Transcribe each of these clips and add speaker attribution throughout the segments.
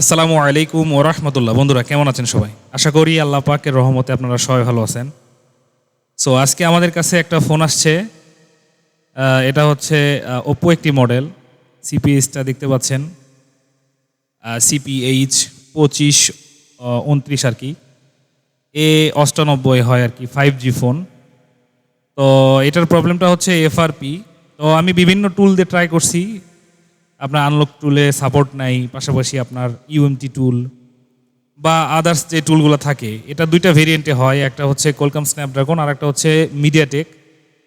Speaker 1: আসসালামু আলাইকুম ওরহমতুল্লাহ বন্ধুরা, কেমন আছেন সবাই? আশা করি আল্লাহ পাকের রহমতে আপনারা সবাই ভালো আছেন। সো আজকে আমাদের কাছে একটা ফোন আসছে। এটা হচ্ছে ওপো একটি মডেল সিপিএইচটা দেখতে পাচ্ছেন। সিপিএইচ পঁচিশ উনত্রিশ আর কি। এ অষ্টানব্বই হয় আর কি ফাইভ জি ফোন তো এটার প্রবলেমটা হচ্ছে এফআরপি তো আমি বিভিন্ন টুল দিয়ে ট্রাই করছি। আপনার আনলক টুলে সাপোর্ট নাই, পাশাপাশি আপনার ইউএমটি টুল বা আদার্স যে টুলগুলো থাকে, এটা দুইটা ভেরিয়েন্টে হয়, একটা হচ্ছে কোলকাম স্ন্যাপড্রাগন আর একটা হচ্ছে মিডিয়াটেক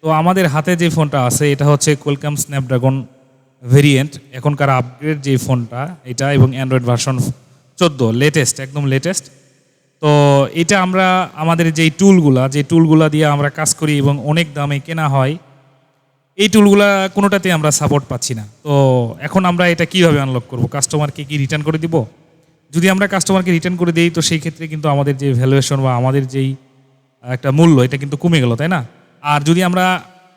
Speaker 1: তো আমাদের হাতে যে ফোনটা আছে, এটা হচ্ছে কোলকাম স্ন্যাপড্রাগন ভেরিয়েন্ট এখনকার আপগ্রেড যে ফোনটা এটা এবং অ্যান্ড্রয়েড ভার্সন চোদ্দ লেটেস্ট একদম লেটেস্ট তো এটা আমরা, আমাদের যেই টুলগুলা যে টুলগুলা দিয়ে আমরা কাজ করি এবং অনেক দামে কেনা হয় এই টুলগুলা কোনোটাতে আমরা সাপোর্ট পাচ্ছি না। তো এখন আমরা এটা কীভাবে আনলক করব? কাস্টমারকে কি রিটার্ন করে দিব? যদি আমরা কাস্টমারকে রিটার্ন করে দিই, তো সেই ক্ষেত্রে কিন্তু আমাদের যে ভ্যালুয়েশন বা আমাদের যেই একটা মূল্য, এটা কিন্তু কমে গেল, তাই না? আর যদি আমরা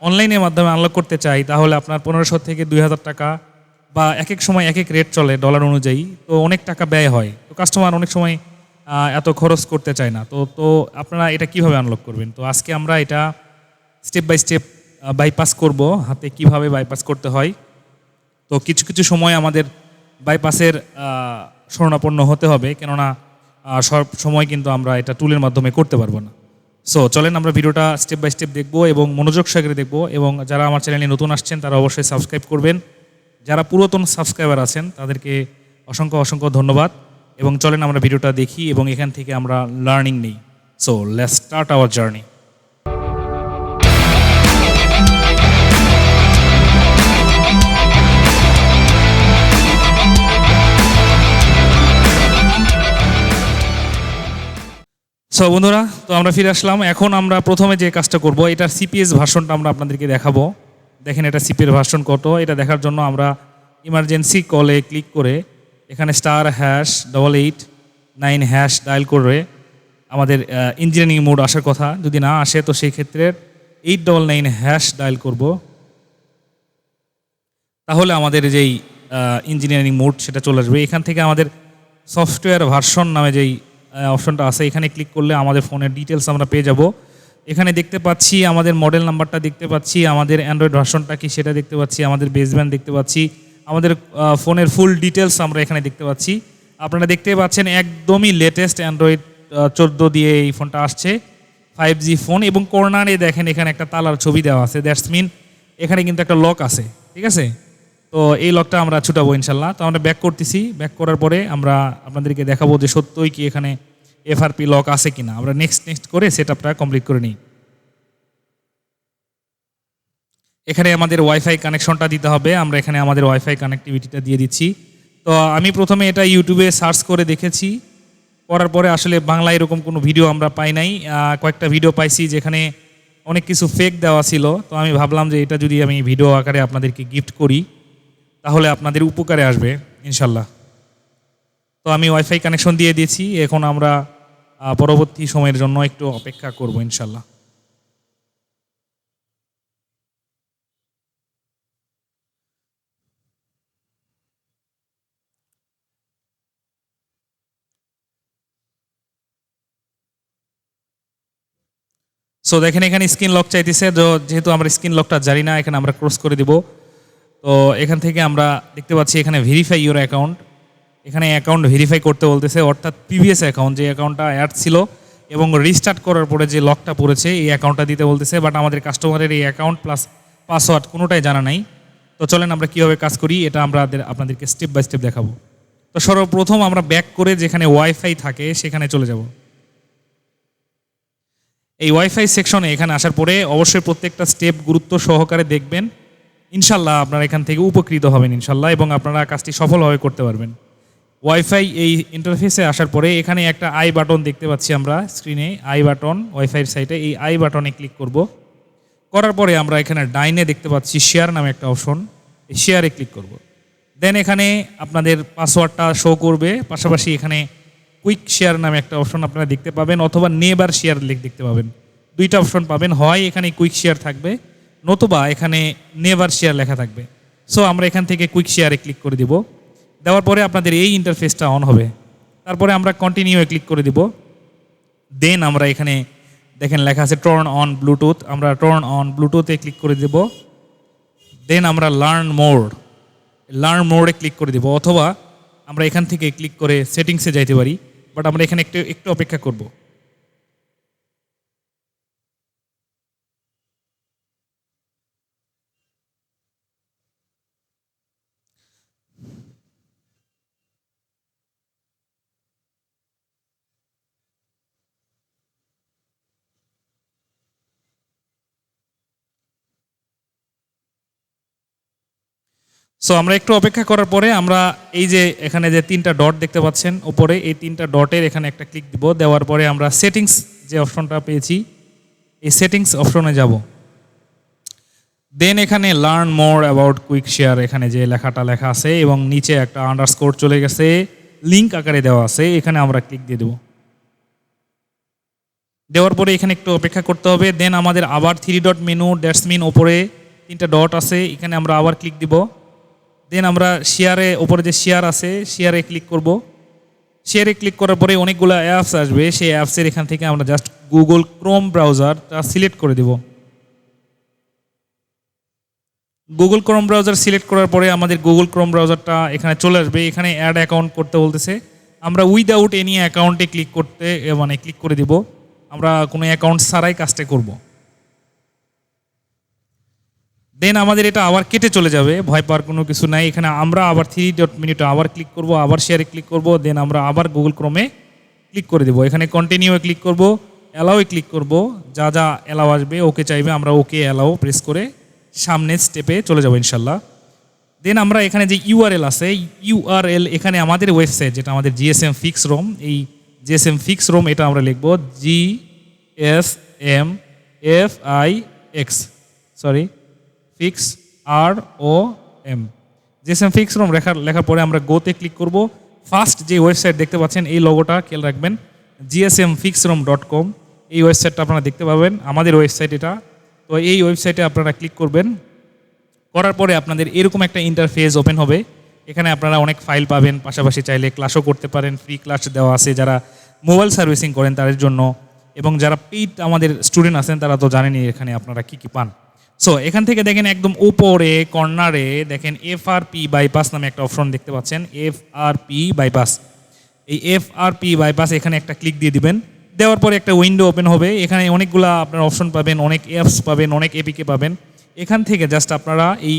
Speaker 1: অনলাইনের মাধ্যমে আনলক করতে চাই, তাহলে আপনার পনেরোশো থেকে দুই হাজার টাকা বা এক এক সময় এক এক রেট চলে ডলার অনুযায়ী, তো অনেক টাকা ব্যয় হয়। তো কাস্টমার অনেক সময় এত খরচ করতে চায় না। তো তো আপনারা এটা কীভাবে আনলক করবেন? তো আজকে আমরা এটা স্টেপ বাই স্টেপ বাইপাস করব হাতে কীভাবে বাইপাস করতে হয়। তো কিছু কিছু সময় আমাদের বাইপাসের আহ, শরণাপন্ন হতে হবে কেননা সব সময় কিন্তু আমরা এটা টুলের মাধ্যমে করতে পারব না। সো চলেন আমরা ভিডিওটা স্টেপ বাই স্টেপ দেখব এবং মনোযোগ সাগরে দেখব এবং যারা আমার চ্যানেলে নতুন আসছেন তারা অবশ্যই সাবস্ক্রাইব করবেন। যারা পুরাতন সাবস্ক্রাইবার আছেন তাদেরকে অসংখ্য অসংখ্য ধন্যবাদ। এবং চলেন আমরা ভিডিওটা দেখি এবং এখান থেকে আমরা লার্নিং নিই। So let's start our journey so বন্ধুরা, তো আমরা ফিরে আসলাম। এখন আমরা প্রথমে যে কাজটা করব, এটার সিপিএস ভার্সনটা আমরা আপনাদেরকে দেখাবো। দেখেন, এটা সিপিএস ভার্সন কত। এটা দেখার জন্য আমরা ইমার্জেন্সি কলে ক্লিক করে এখানে star hash double eight nine hash dial করে আমাদের ইঞ্জিনিয়ারিং মোড আসার কথা। যদি না আসে, তো সেই ক্ষেত্রে eight double nine hash dial করব। তাহলে আমাদের যেই ইঞ্জিনিয়ারিং মোড সেটা চলে আসবে। এখান থেকে আমাদের সফটওয়্যার ভার্সন নামে যেই অপশনটা আছে। এখানে ক্লিক করলে আমাদের ফোনের ডিটেলস আমরা পেয়ে যাব। এখানে দেখতে পাচ্ছি আমাদের মডেল নাম্বারটা দেখতে পাচ্ছি, আমাদের অ্যান্ড্রয়েড ভার্সনটা কি সেটা দেখতে পাচ্ছি, আমাদের বেসব্যান্ড দেখতে পাচ্ছি, আমাদের ফোনের ফুল ডিটেলস আমরা এখানে দেখতে পাচ্ছি। আপনারা দেখতে পাচ্ছেন একদমই লেটেস্ট অ্যান্ড্রয়েড চোদ্দ দিয়ে এই ফোনটা আসছে। ফাইভ জি ফোন এবং কর্নারে দেখেন এখানে একটা তালার ছবি দেওয়া আছে। দ্যাটস মিন এখানে কিন্তু একটা লক আছে। ঠিক আছে? তো এই লকটা আমরা ছুটাবো ইনশাল্লাহ। তো আমরা ব্যাক করতেছি। ব্যাক করার পরে আমরা আপনাদেরকে দেখাবো যে সত্যই কি এখানে এফআরপি লক আছে কিনা। আমরা নেক্সট নেক্সট করে সেট আপটা কমপ্লিট করে নিই। এখানে আমাদের ওয়াইফাই কানেকশনটা দিতে হবে। আমরা এখানে আমাদের ওয়াইফাই কানেক্টিভিটিটা দিয়ে দিচ্ছি। তো আমি প্রথমে এটা ইউটিউবে সার্চ করে দেখেছি। করার পরে আসলে বাংলা এরকম কোনো ভিডিও আমরা পাই নাই। কয়েকটা ভিডিও পাইছি যেখানে অনেক কিছু ফেক দেওয়া ছিল। তো আমি ভাবলাম যে এটা যদি আমি ভিডিও আকারে আপনাদেরকে গিফট করি তাহলে আপনাদের উপকারে আসবে, ইনশাল্লাহ। তো আমি ওয়াইফাই কানেকশন দিয়ে দিয়েছি, এখন আমরা পরবর্তী সময়ের জন্য একটু অপেক্ষা করব, ইনশাল্লাহ। সো দেখেন এখানে স্ক্রিন লক চাইতেছে যেহেতু আমরা স্ক্রিন লকটা জানি না, এখানে আমরা ক্রস করে দিব। তো এখান থেকে আমরা দেখতে পাচ্ছি এখানে ভেরিফাই ইউর অ্যাকাউন্ট এখানে অ্যাকাউন্ট ভেরিফাই করতে বলতেছে, অর্থাৎ প্রিভিয়াস অ্যাকাউন্ট যে অ্যাকাউন্টটা অ্যাড ছিল এবং রিস্টার্ট করার পরে যে লকটা পড়েছে, এই অ্যাকাউন্টটা দিতে বলতেছে বাট আমাদের কাস্টমারের এই অ্যাকাউন্ট প্লাস পাসওয়ার্ড কোনোটাই জানা নাই। তো চলেন আমরা কীভাবে কাজ করি, এটা আমরা আপনাদেরকে স্টেপ বাই স্টেপ দেখাবো। তো সর্বপ্রথম আমরা ব্যাক করে যেখানে ওয়াইফাই থাকে, সেখানে চলে যাব। এই ওয়াইফাই সেকশনে এখানে আসার পরে অবশ্যই প্রত্যেকটা স্টেপ গুরুত্ব সহকারে দেখবেন। ইনশাল্লাহ আপনারা এখান থেকে উপকৃত হবেন ইনশাল্লাহ এবং আপনারা কাজটি সফলভাবে করতে পারবেন। ওয়াইফাই এই ইন্টারফেসে আসার পরে এখানে একটা আই বাটন দেখতে পাচ্ছি আমরা স্ক্রিনে আই বাটন ওয়াইফাইয়ের সাইটে এই আই বাটনে ক্লিক করব। করার পরে আমরা এখানে ডাইনে দেখতে পাচ্ছি শেয়ার নামে একটা অপশন এই শেয়ারে ক্লিক করব। দেন এখানে আপনাদের পাসওয়ার্ডটা শো করবে, পাশাপাশি এখানে কুইক শেয়ার নামে একটা অপশন আপনারা দেখতে পাবেন, অথবা নেবার শেয়ার লিখ দেখতে পাবেন। দুইটা অপশন পাবেন, হয় এখানে কুইক শেয়ার থাকবে নতুবা এখানে নেভার শেয়ার লেখা থাকবে। সো আমরা এখান থেকে কুইক শেয়ারে ক্লিক করে দিব। দেওয়ার পরে আপনাদের এই ইন্টারফেসটা অন হবে। তারপরে আমরা কন্টিনিউ ক্লিক করে দিব। দেন আমরা এখানে দেখেন লেখা আছে টর্ন অন ব্লুটুথ আমরা টর্ন অন ব্লুটুথে ক্লিক করে দেব। দেন আমরা লার্ন মোড লার্ন মোডে ক্লিক করে দেব। অথবা আমরা এখান থেকে ক্লিক করে সেটিংসে যাইতে পারি। বাট আমরা এখানে একটু একটু অপেক্ষা করব। সো আমরা একটু অপেক্ষা করার পরে আমরা এই যে এখানে যে তিনটা ডট দেখতে পাচ্ছেন ওপরে এই তিনটা ডটের এখানে একটা ক্লিক দিব। দেওয়ার পরে আমরা সেটিংস যে অপশনটা পেয়েছি, এই সেটিংস অপশনে যাব। দেন এখানে learn more about quick share এখানে যে লেখাটা লেখা আছে এবং নিচে একটা আন্ডারস্কোর চলে গেছে লিঙ্ক আকারে দেওয়া আছে, এখানে আমরা ক্লিক দিয়ে দেবো। দেওয়ার পরে এখানে একটু অপেক্ষা করতে হবে। দেন আমাদের আবার থ্রি ডট মেনু ড্যাটসমিন ওপরে তিনটা ডট আছে, এখানে আমরা আবার ক্লিক দিব। দেন আমরা শেয়ারে ওপরে যে শেয়ার আছে শেয়ারে ক্লিক করব। শেয়ারে ক্লিক করার পরে অনেকগুলো অ্যাপস আসবে। সেই অ্যাপসের এখান থেকে আমরা জাস্ট গুগল ক্রোম ব্রাউজারটা সিলেক্ট করে দেব। গুগল ক্রোম ব্রাউজার সিলেক্ট করার পরে আমাদের গুগল ক্রোম ব্রাউজারটা এখানে চলে আসবে। এখানে অ্যাড অ্যাকাউন্ট করতে বলতেছে। আমরা উইদাউট এনি অ্যাকাউন্টে ক্লিক করতে মানে ক্লিক করে দিব। আমরা কোনো অ্যাকাউন্ট ছাড়াই কাজটা করব। দেন আমাদের এটা আবার কেটে চলে যাবে, ভয় পাওয়ার কোনো কিছু নাই। এখানে আমরা আবার থ্রি ডট মিনিটে আবার ক্লিক করব, আবার শেয়ারে ক্লিক করব দেন আমরা আবার গুগল ক্রোমে ক্লিক করে দেবো। এখানে কন্টিনিউ ক্লিক করব অ্যালাওয়ে ক্লিক করব। যা যা অ্যালাও আসবে, ওকে চাইবে, আমরা ওকে অ্যালাও প্রেস করে সামনের স্টেপে চলে যাব ইনশাল্লাহ। দেন আমরা এখানে যে ইউআরএল আছে ইউআরএল এখানে আমাদের ওয়েবসাইট যেটা আমাদের জিএসএম ফিক্স রোম এই জিএসএম ফিক্স রোম এটা আমরা লিখব G S M F I X sorry fix R O M GSM fix room লেখার লেখার পরে আমরা গোতে ক্লিক করব। ফার্স্ট যে ওয়েবসাইট দেখতে পাচ্ছেন, এই লোগোটা খেয়াল রাখবেন। GSM fix room dot com এই ওয়েবসাইটটা আপনারা দেখতে পাবেন। আমাদের ওয়েবসাইট এটা। তো এই ওয়েবসাইটে আপনারা ক্লিক করবেন। করার পরে আপনাদের এরকম একটা ইন্টারফেস ওপেন হবে। এখানে আপনারা অনেক ফাইল পাবেন। পাশাপাশি চাইলে ক্লাসও করতে পারেন। ফ্রি ক্লাস দেওয়া আছে যারা মোবাইল সার্ভিসিং করেন তাদের জন্য। এবং যারা পেইড আমাদের স্টুডেন্ট আছেন, তারা তো জানেনই এখানে আপনারা কি কি পান। সো এখান থেকে দেখেন একদম উপরে, কর্নারে দেখেন এফ আর পি বাইপাস নামে একটা অপশন দেখতে পাচ্ছেন। এফ আর পি বাইপাস এই এফ আর পি বাইপাস এখানে একটা ক্লিক দিয়ে দিবেন। দেওয়ার পরে একটা উইন্ডো ওপেন হবে। এখানে অনেকগুলা আপনার অপশন পাবেন, অনেক অ্যাপস পাবেন, অনেক এপিকে পাবেন। এখান থেকে জাস্ট আপনারা এই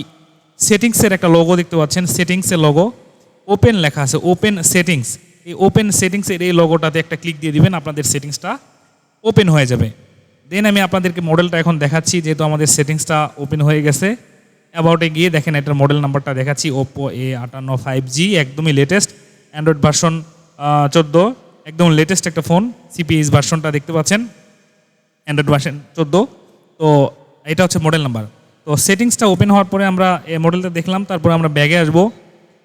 Speaker 1: সেটিংসের একটা লোগো দেখতে পাচ্ছেন। সেটিংসের লোগো ওপেন লেখা আছে ওপেন সেটিংস এই ওপেন সেটিংসের এই লোগোটাতে একটা ক্লিক দিয়ে দিবেন। আপনাদের সেটিংসটা ওপেন হয়ে যাবে। দেন আমি আপনাদেরকে মডেলটা এখন দেখাচ্ছি, যেহেতু আমাদের সেটিংসটা ওপেন হয়ে গেছে। অ্যাবাউটে গিয়ে দেখেন, এটার মডেল নাম্বারটা দেখাচ্ছি ওপো এ আটান্ন ফাইভ জি একদমই লেটেস্ট অ্যান্ড্রয়েড ভার্সন চোদ্দ। একদম লেটেস্ট একটা ফোন সিপিএস ভার্সনটা দেখতে পাচ্ছেন অ্যান্ড্রয়েড ভার্সন চোদ্দ। তো এটা হচ্ছে মডেল নাম্বার তো সেটিংসটা ওপেন হওয়ার পরে আমরা এই মডেলটা দেখলাম, তারপরে আমরা ব্যাগে আসব।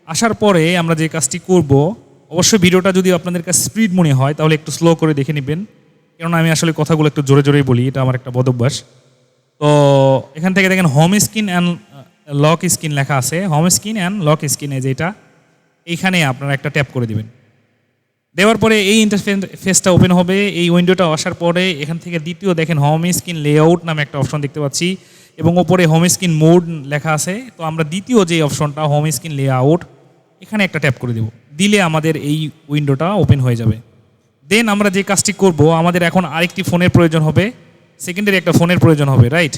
Speaker 1: আসার পরে আমরা যে কাজটি করব, অবশ্যই ভিডিওটা যদি আপনাদের কাছে স্পিড মনে হয়, তাহলে একটু স্লো করে দেখে নেবেন। কেননা আমি আসলে কথাগুলো একটু জোরে জোরেই বলি, এটা আমার একটা বদভ্যাস তো এখান থেকে দেখেন home screen and lock screen লেখা আছে। হোম স্ক্রিন অ্যান্ড লক স্ক্রিনে যেটা, এইখানে আপনারা একটা ট্যাপ করে দিবেন। দেওয়ার পরে এই ইন্টারফেসটা ওপেন হবে। এই উইন্ডোটা আসার পরে এখান থেকে দ্বিতীয় দেখেন হোম স্ক্রিন লেআউট নামে একটা অপশন দেখতে পাচ্ছি এবং ওপরে হোম স্ক্রিন মোড লেখা আছে। তো আমরা দ্বিতীয় যে অপশনটা হোম স্ক্রিন লেআউট এখানে একটা ট্যাপ করে দেব। দিলে আমাদের এই উইন্ডোটা ওপেন হয়ে যাবে। দেন আমরা যে কাজটি করব, আমাদের এখন আরেকটি ফোনের প্রয়োজন হবে। সেকেন্ডারি একটা ফোনের প্রয়োজন হবে রাইট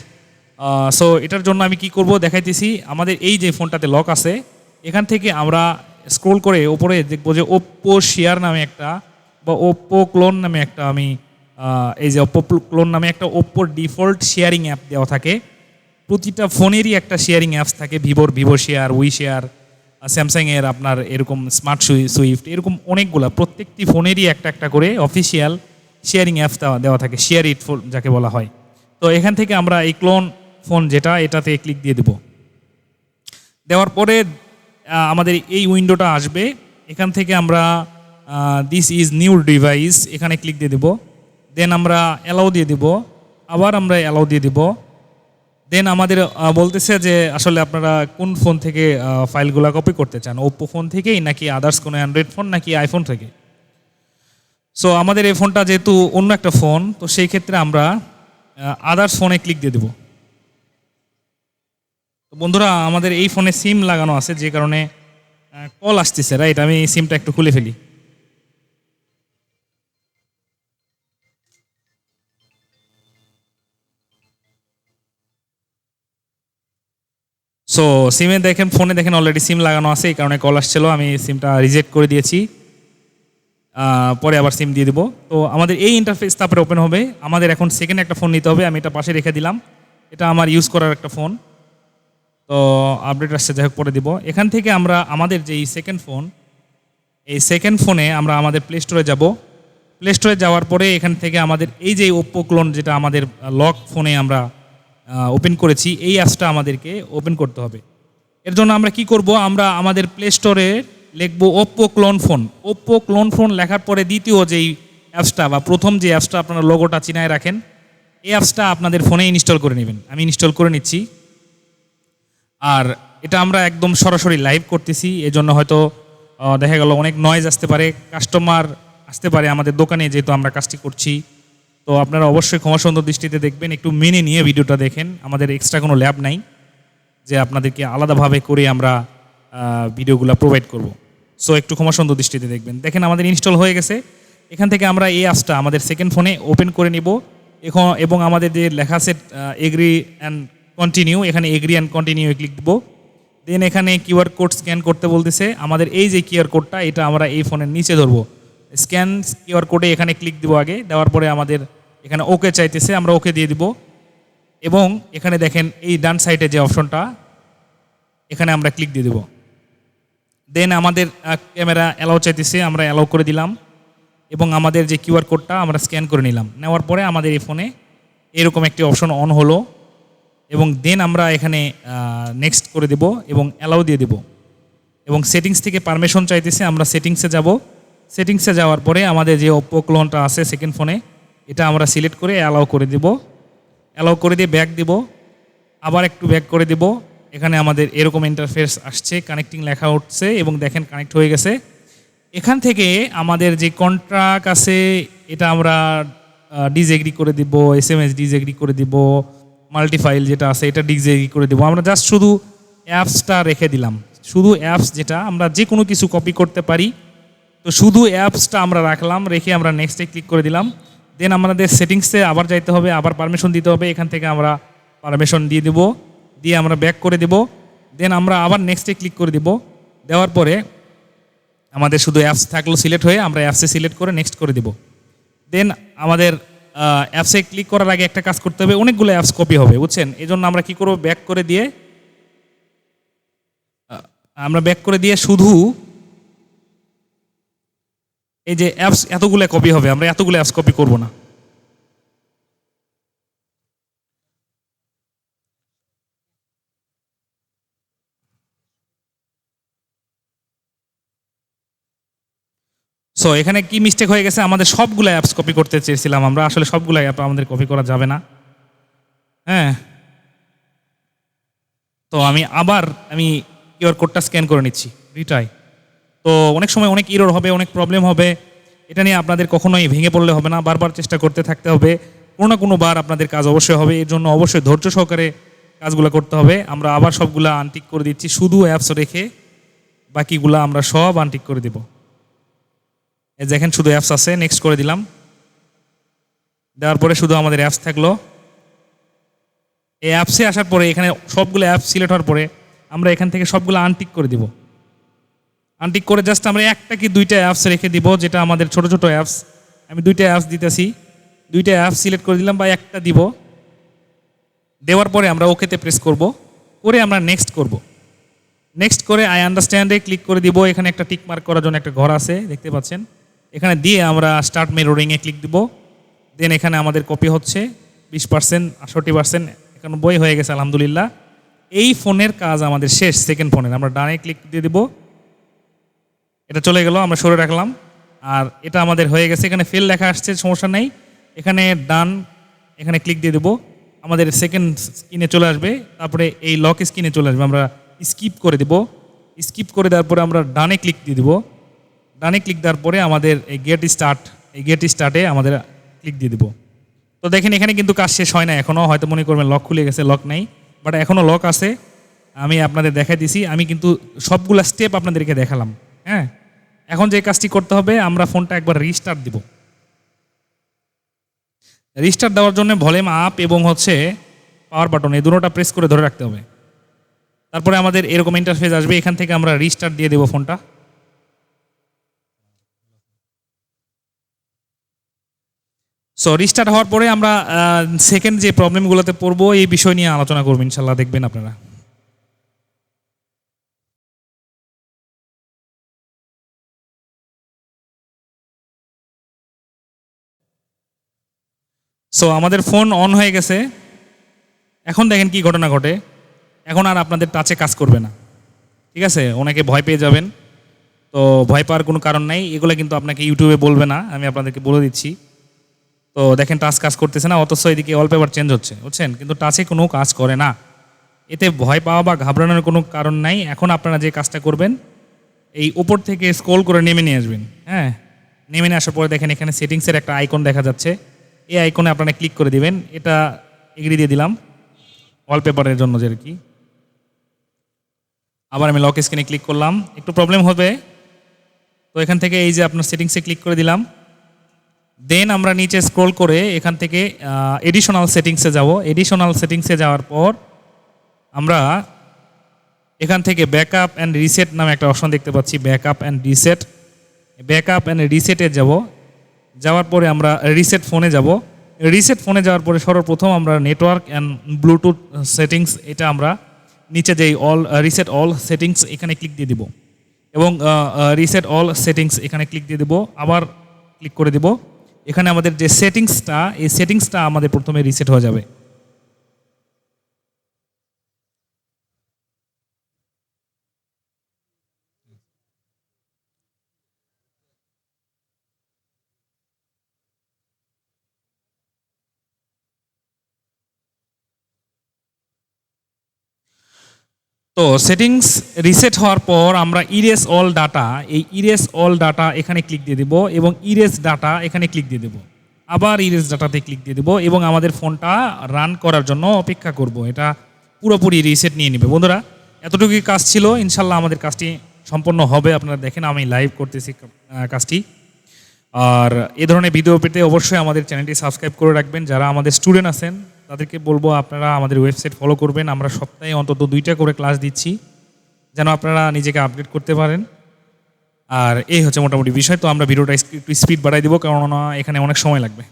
Speaker 1: সো এটার জন্য আমি কি করব দেখাইতেছি, আমাদের এই যে ফোনটাতে লক আছে, এখান থেকে আমরা স্ক্রোল করে ওপরে দেখব যে ওপ্পো শেয়ার নামে একটা বা ওপ্পো ক্লোন নামে একটা আমি এই যে ওপ্পো ক্লোন নামে একটা ওপ্পোর ডিফল্ট শেয়ারিং অ্যাপ দেওয়া থাকে। প্রতিটা ফোনেরই একটা শেয়ারিং অ্যাপস থাকে ভিভোর ভিভো শেয়ার উই শেয়ার স্যামসাংয়ের আপনার এরকম স্মার্ট সুইফট এরকম অনেকগুলা, প্রত্যেকটি ফোনেরই একটা একটা করে অফিসিয়াল শেয়ারিং দেওয়া দেওয়া থাকে শেয়ার ইট ফোন যাকে বলা হয়। তো এখান থেকে আমরা এই ক্লোন ফোন যেটা, এটাতে ক্লিক দিয়ে দেবো। দেওয়ার পরে আমাদের এই উইন্ডোটা আসবে। এখান থেকে আমরা দিস ইজ নিউ ডিভাইস এখানে ক্লিক দিয়ে দেব। দেন আমরা অ্যালাউ দিয়ে দেব। আবার আমরা অ্যালাউ দিয়ে দেব। দেন আমাদের বলতেছে যে আসলে আপনারা কোন ফোন থেকে ফাইলগুলো কপি করতে চান? ওপ্পো ফোন থেকেই নাকি আদার্স কোনো অ্যান্ড্রয়েড ফোন নাকি আইফোন থেকে? সো আমাদের এই ফোনটা যেহেতু অন্য একটা ফোন তো সেই ক্ষেত্রে আমরা আদার্স ফোনে ক্লিক দিয়ে দেবো। তো বন্ধুরা, আমাদের এই ফোনে সিম লাগানো আছে, যে কারণে কল আসতেছে রাইট আমি সিমটা একটু খুলে ফেলি। সো সিমে দেখেন ফোনে দেখেন অলরেডি সিম লাগানো আছে, এই কারণে কল আসছিল, আমি সিমটা রিজেক্ট করে দিয়েছি। পরে আবার সিম দিয়ে দিব। তো আমাদের এই ইন্টারফেস তারপরে ওপেন হবে। আমাদের এখন সেকেন্ড একটা ফোন নিতে হবে, আমি এটা পাশে রেখে দিলাম। এটা আমার ইউজ করার একটা ফোন তো আপডেট আসছে, যাই হোক, পরে দিব। এখান থেকে আমরা, আমাদের যে সেকেন্ড ফোন এই সেকেন্ড ফোনে আমরা আমাদের প্লে স্টোরে যাব। প্লে স্টোরে যাওয়ার পরে এখান থেকে আমাদের এই যে ওপ্পো ক্লোন যেটা আমাদের লক ফোনে আমরা ওপেন করেছি, এই অ্যাপসটা আমাদেরকে ওপেন করতে হবে। এর জন্য আমরা কি করব? আমরা আমাদের প্লে স্টোরে লিখব Oppo clone phone Oppo clone phone লেখার পরে দ্বিতীয় যেই অ্যাপসটা বা প্রথম যে অ্যাপসটা আপনারা লোগোটা চিনায় রাখেন, এই অ্যাপসটা আপনাদের ফোনে ইনস্টল করে নেবেন। আমি ইনস্টল করে নিচ্ছি। আর এটা আমরা একদম সরাসরি লাইভ করতেছি। এজন্য হয়তো দেখা গেল অনেক নয়েজ আসতে পারে কাস্টমার আসতে পারে আমাদের দোকানে, যেহেতু আমরা কাজটি করছি। তো আপনারা অবশ্যই ক্ষমা সুন্দর দৃষ্টিতে দেখবেন, একটু মেনে নিয়ে ভিডিওটা দেখেন। আমাদের এক্সট্রা কোনো ল্যাব নাই, যে আপনাদেরকে আলাদাভাবে করে আমরা ভিডিওগুলো প্রোভাইড করব। সো একটু ক্ষমা সুন্দর দৃষ্টিতে দেখবেন। দেখেন, আমাদের ইনস্টল হয়ে গেছে। এখান থেকে আমরা এই অ্যাপসটা আমাদের সেকেন্ড ফোনে ওপেন করে নিব। এখন, এবং আমাদের যে লেখা আছে এগ্রি অ্যান্ড কন্টিনিউ এখানে এগ্রি অ্যান্ড কন্টিনিউ ক্লিক দিব। দেন এখানে কিউআর কোড স্ক্যান করতে বলতেছে। আমাদের এই যে কিউআর কোডটা এটা আমরা এই ফোনের নিচে ধরবো। স্ক্যান কিউআর কোডে এখানে ক্লিক দিব আগে, দেওয়ার পরে আমাদের এখানে ওকে চাইতেছে, আমরা ওকে দিয়ে দিব। এবং এখানে দেখেন এই ডান সাইডে যে অপশনটা, এখানে আমরা ক্লিক দিয়ে দেব। দেন আমাদের ক্যামেরা অ্যালাউ চাইতেছে, আমরা অ্যালাউ করে দিলাম। এবং আমাদের যে কিউআর কোডটা আমরা স্ক্যান করে নিলাম। নেওয়ার পরে আমাদের এই ফোনে এরকম একটি অপশন অন হলো। এবং দেন আমরা এখানে নেক্সট করে দেব এবং অ্যালাউ দিয়ে দেব। এবং সেটিংস থেকে পারমিশন চাইতেছে, আমরা সেটিংসে যাব। সেটিংসে যাওয়ার পরে আমাদের যে ওপ্পো ক্লোনটা আছে সেকেন্ড ফোনে এটা আমরা সিলেক্ট করে অ্যালাউ করে দেব। অ্যালাউ করে দিয়ে ব্যাক দিব। আবার একটু ব্যাক করে দিব। এখানে আমাদের এরকম ইন্টারফেস আসছে কানেক্টিং লেখা উঠছে এবং দেখেন কানেক্ট হয়ে গেছে। এখান থেকে আমাদের যে কন্ট্রাক্ট আছে, এটা আমরা ডিজেগ্রি করে দিব এস এম এস ডিজেগ্রি করে দিব মাল্টিফাইল যেটা আছে, এটা ডিজেগ্রি করে দিব। আমরা জাস্ট শুধু অ্যাপসটা রেখে দিলাম। শুধু অ্যাপস যেটা আমরা যে কোনো কিছু কপি করতে পারি। তো শুধু অ্যাপসটা আমরা রাখলাম, রেখে আমরা নেক্সটে ক্লিক করে দিলাম। দেন আমাদের সেটিংসে আবার যাইতে হবে, আবার পারমিশন দিতে হবে, এখান থেকে আমরা পারমিশন দিয়ে দেব, দিয়ে আমরা ব্যাক করে দেব। দেন আমরা আবার নেক্সটে ক্লিক করে দেব। দেওয়ার পরে আমাদের শুধু অ্যাপস থাকল সিলেক্ট হয়ে আমরা অ্যাপসে সিলেক্ট করে নেক্সট করে দেব। দেন আমাদের অ্যাপসে ক্লিক করার আগে একটা কাজ করতে হবে, অনেকগুলো অ্যাপস কপি হবে, বুঝছেন? এই জন্য আমরা কি করব? ব্যাক করে দিয়ে আমরা ব্যাক করে দিয়ে শুধু এই যে অ্যাপস এতগুলো কপি হবে, আমরা এতগুলো অ্যাপস কপি করব না। সো এখানে কি মিস্টেক হয়ে গেছে? আমাদের সবগুলো অ্যাপস কপি করতে চেয়েছিলাম আমরা। আসলে সবগুলো অ্যাপ আমাদের কপি করা যাবে না। হ্যাঁ। তো আমি আবার, আমি কিউআর কোডটা স্ক্যান করে নিচ্ছি। রিটাই তো অনেক সময় অনেক ইরোর হবে, অনেক প্রবলেম হবে। এটা নিয়ে আপনাদের কখনোই ভেঙে পড়লে হবে না, বারবার চেষ্টা করতে থাকতে হবে। কোনো না কোনো বার আপনাদের কাজ অবশ্যই হবে, এর জন্য অবশ্যই ধৈর্য সহকারে কাজগুলো করতে হবে। আমরা আবার সবগুলা আনটিক করে দিচ্ছি, শুধু অ্যাপস রেখে বাকিগুলা আমরা সব আনটিক করে দিব। দেখেন শুধু অ্যাপস আছে নেক্সট করে দিলাম। দেওয়ার পরে শুধু আমাদের অ্যাপস থাকল। এই অ্যাপসে আসার পরে, এখানে সবগুলো অ্যাপস সিলেক্ট হওয়ার পরে আমরা এখান থেকে সবগুলো আনটিক করে দিব। আনটিক করে জাস্ট আমরা একটা কি দুইটা অ্যাপস রেখে দিব, যেটা আমাদের ছোট ছোট অ্যাপস আমি দুইটা অ্যাপস দিতেছি। দুইটা অ্যাপস সিলেক্ট করে দিলাম বা একটা দিব। দেওয়ার পরে আমরা ওকেতে প্রেস করব। করে আমরা নেক্সট করব। নেক্সট করে আই আন্ডারস্ট্যান্ডে ক্লিক করে দিব। এখানে একটা টিক মার্ক করার জন্য একটা ঘর আছে, দেখতে পাচ্ছেন? এখানে দিয়ে আমরা স্টার্ট মেরোরিংয়ে ক্লিক দিব। দেন এখানে আমাদের কপি হচ্ছে। বিশ পার্সেন্ট আষট্টি পার্সেন্ট একানব্বই হয়ে গেছে, আলহামদুলিল্লাহ। এই ফোনের কাজ আমাদের শেষ সেকেন্ড ফোনের আমরা ডানে ক্লিক দিয়ে দিব। এটা চলে গেল, আমরা সরে রাখলাম। আর এটা আমাদের হয়ে গেছে। এখানে ফেল লেখা আসছে, সমস্যা নেই। এখানে ডান এখানে ক্লিক দিয়ে দেবো। আমাদের সেকেন্ড স্ক্রিনে চলে আসবে। তারপরে এই লক স্ক্রিনে চলে আসবে। আমরা স্কিপ করে দেব। স্কিপ করে দেওয়ার পরে আমরা ডানে ক্লিক দিয়ে দেবো। ডানে ক্লিক দেওয়ার পরে আমাদের এই গেট স্টার্ট এই গেট স্টার্টে আমাদের ক্লিক দিয়ে দেবো। তো দেখেন, এখানে কিন্তু কাজ শেষ হয় না এখনও হয়তো মনে করবেন লক খুলে গেছে লক নেই। বাট এখনও লক আছে। আমি আপনাদের দেখাই দিছি। আমি কিন্তু সবগুলা স্টেপ আপনাদেরকে দেখালাম। হ্যাঁ? এখন যে কাজটি করতে হবে, আমরা ফোনটা একবার রিস্টার্ট দিব। রিস্টার্ট দেওয়ার জন্য ভলিউম আপ এবং হচ্ছে পাওয়ার বাটন এই দুটোটা প্রেস করে ধরে রাখতে হবে। তারপরে আমাদের এরকম ইন্টারফেস আসবে, এখান থেকে আমরা রিস্টার্ট দিয়ে দেবো ফোনটা। সো রিস্টার্ট হওয়ার পরে আমরা সেকেন্ড যে প্রবলেমগুলোতে পড়ব, এই বিষয় নিয়ে আলোচনা করব, ইনশাল্লাহ দেখবেন আপনারা। সো আমাদের ফোন অন হয়ে গেছে। এখন দেখেন কি ঘটনা ঘটে। এখন আর আপনাদের টাচে কাজ করবে না। ঠিক আছে? ওনাকে ভয় পেয়ে যাবেন। তো ভয় পাওয়ার কোনো কারণ নাই। এগুলো কিন্তু আপনাকে ইউটিউবে বলবে না। আমি আপনাদেরকে বলে দিচ্ছি। তো দেখেন টাচ কাজ করতেছে না, অথচ এদিকে ওয়ালপেপার চেঞ্জ হচ্ছে। বুঝছেন? কিন্তু টাচে কোনো কাজ করে না। এতে ভয় পাওয়া বা ঘাবড়ানোর কোনো কারণ নাই। এখন আপনারা যে কাজটা করবেন, এই উপর থেকে স্ক্রল করে নেমে নিয়ে আসবেন। হ্যাঁ? নেমে নিয়ে আসার পরে দেখেন এখানে সেটিংসের একটা আইকন দেখা যাচ্ছে। এই আইকনে আপনারা ক্লিক করে দিবেন। এটা এগিয়ে দিয়ে দিলাম। ওয়ালপেপারের জন্য যে কি। আবার আমি লক স্ক্রিনে ক্লিক করলাম। একটু প্রবলেম হবে। তো এখান থেকে এই যে আপনার সেটিংসে ক্লিক করে দিলাম। দেন আমরা নিচে স্ক্রল করে এখান থেকে এডিশনাল সেটিংসে যাব। এডিশনাল সেটিংসে যাওয়ার পর আমরা এখান থেকে ব্যাকআপ অ্যান্ড রিসেট নামে একটা অপশন দেখতে পাচ্ছি। Backup and reset backup and রিসেটে যাব। যাওয়ার পরে আমরা রিসেট ফোনে যাব। রিসেট ফোনে যাওয়ার পরে সর্বপ্রথম আমরা নেটওয়ার্ক অ্যান্ড ব্লুটুথ সেটিংস এটা আমরা নিচে যেই অল রিসেট অল সেটিংস এখানে ক্লিক দিয়ে দিব। এবং রিসেট অল সেটিংস এখানে ক্লিক দিয়ে দিব। আবার ক্লিক করে দিব। এখানে আমাদের যে সেটিংসটা এই সেটিংসটা আমাদের প্রথমে রিসেট হয়ে যাবে। তো সেটিংস রিসেট হওয়ার পর আমরা ইরেস অল ডাটা এই ইরেস অল ডাটা এখানে ক্লিক দিয়ে দেব এবং ইরেস ডাটা এখানে ক্লিক দিয়ে দেব। আবার ইরেস ডাটাতে ক্লিক দিয়ে দেব এবং আমাদের ফোনটা রান করার জন্য অপেক্ষা করব। এটা পুরোপুরি রিসেট নিয়ে নেবে। বন্ধুরা, এতটুকুই কাজ ছিল। ইনশাল্লাহ আমাদের কাজটি সম্পন্ন হবে। আপনারা দেখেন আমি লাইভ করতেছি কাজটি। আর এ ধরনের ভিডিও পেতে অবশ্যই আমাদের চ্যানেলটি সাবস্ক্রাইব করে রাখবেন। যারা আমাদের স্টুডেন্ট আছেন তাদেরকে বলব, আপনারা আমাদের ওয়েবসাইট ফলো করবেন। আমরা সপ্তাহে অন্তত দুইটা করে ক্লাস দিচ্ছি, যেন আপনারা নিজেকে আপডেট করতে পারেন। আর এই হচ্ছে মোটামুটি বিষয়। তো আমরা ভিডিওটা একটু স্পিড বাড়াই দিব, কেননা এখানে অনেক সময় লাগবে।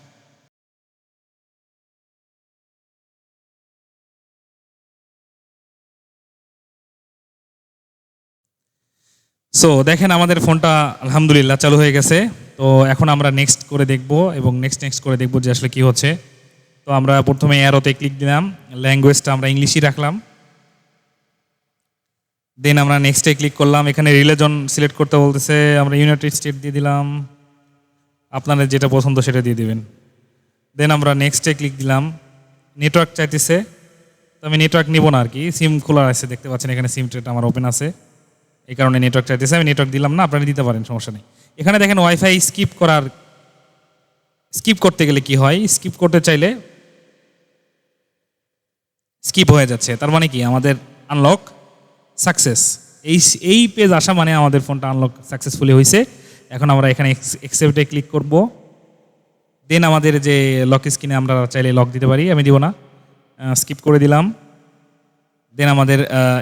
Speaker 1: সো দেখেন আমাদের ফোনটা আলহামদুলিল্লাহ চালু হয়ে গেছে। তো এখন আমরা নেক্সট করে দেখব এবং নেক্সট নেক্সট করে দেখব যে আসলে কি হচ্ছে। আমরা প্রথমে অ্যারোতে ক্লিক দিলাম ল্যাঙ্গুয়েজটা আমরা ইংলিশই রাখলাম। দেন আমরা নেক্সটে ক্লিক করলাম, এখানে রিলেজন সিলেক্ট করতে বলতেছে, আমরা ইউনাইটেড স্টেট দিয়ে দিলাম। আপনাদের যেটা পছন্দ সেটা দিয়ে দিবেন। দেন আমরা নেক্সটে ক্লিক দিলাম নেটওয়ার্ক চাইতেছে। তো আমি নেটওয়ার্ক নিব না আর কি সিম খোলা আছে, দেখতে পাচ্ছেন এখানে সিম ট্রেট আমার ওপেন আছে। এই কারণে নেটওয়ার্ক চাইতেছে, আমি নেটওয়ার্ক দিলাম না, আপনারা দিতে পারেন, সমস্যা নেই। এখানে দেখেন ওয়াইফাই স্কিপ করার স্কিপ করতে গেলে কি হয়? স্কিপ করতে চাইলে স্কিপ হয়ে যাচ্ছে। তার মানে কি? আমাদের আনলক সাকসেস এই এই পেজ আসা মানে আমাদের ফোনটা আনলক সাকসেসফুলি হয়েছে এখন আমরা এখানে এক্সেপ্টে ক্লিক করব। দেন আমাদের যে লক স্ক্রিনে আমরা চাইলে লক দিতে পারি, আমি দিব না। স্কিপ করে দিলাম। দেন আমাদের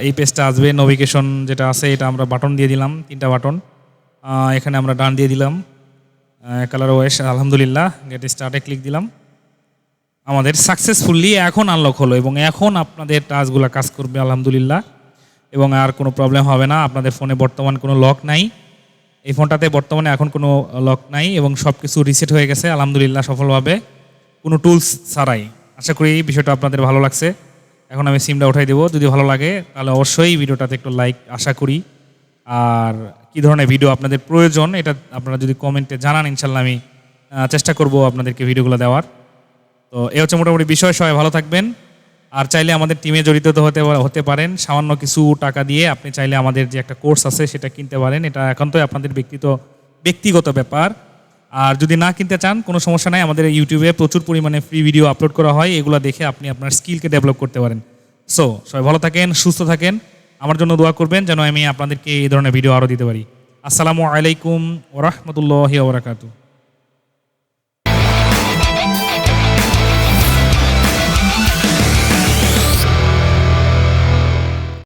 Speaker 1: এই পেজটা আসবে নোভিকেশন যেটা আছে, এটা আমরা বাটন দিয়ে দিলাম, তিনটা বাটন এখানে আমরা ডান দিয়ে দিলাম। কালার ওয়েস আলহামদুলিল্লাহ গেট স্টার্টে ক্লিক দিলাম। আমাদের সাকসেসফুলি এখন আনলক হলো এবং এখন আপনাদের টাচগুলো কাজ করবে, আলহামদুলিল্লাহ। এবং আর কোনো প্রবলেম হবে না, আপনাদের ফোনে বর্তমান কোনো লক নাই। এই ফোনটাতে বর্তমানে এখন কোনো লক নাই এবং সব কিছু রিসেট হয়ে গেছে, আলহামদুলিল্লাহ সফলভাবে। কোনো টুলস ছাড়াই। আশা করি এই বিষয়টা আপনাদের ভালো লাগছে। এখন আমি সিমটা উঠাই দেবো। যদি ভালো লাগে, তাহলে অবশ্যই ভিডিওটাতে একটু লাইক আশা করি। আর কী ধরনের ভিডিও আপনাদের প্রয়োজন, এটা আপনারা যদি কমেন্টে জানান, ইনশাল্লাহ আমি চেষ্টা করব আপনাদেরকে ভিডিওগুলো দেওয়ার। তো এ হচ্ছে মোটামুটি বিষয়। সবাই ভালো থাকবেন। আর চাইলে আমাদের টিমে জড়িত তো হতে হতে পারেন। সামান্য কিছু টাকা দিয়ে আপনি চাইলে আমাদের যে একটা কোর্স আছে সেটা কিনতে পারেন। এটা একান্তই আপনাদের ব্যক্তিগত ব্যক্তিগত ব্যাপার। আর যদি না কিনতে চান, কোনো সমস্যা নাই। আমাদের ইউটিউবে প্রচুর পরিমাণে ফ্রি ভিডিও আপলোড করা হয়। এগুলো দেখে আপনি আপনার স্কিলকে ডেভেলপ করতে পারেন। সো সবাই ভালো থাকেন, সুস্থ থাকেন। আমার জন্য দোয়া করবেন যেন আমি আপনাদেরকে এই ধরনের ভিডিও আরও দিতে পারি। আসসালামু আলাইকুম ওরহমতুল্লাহ ওবরাকাতু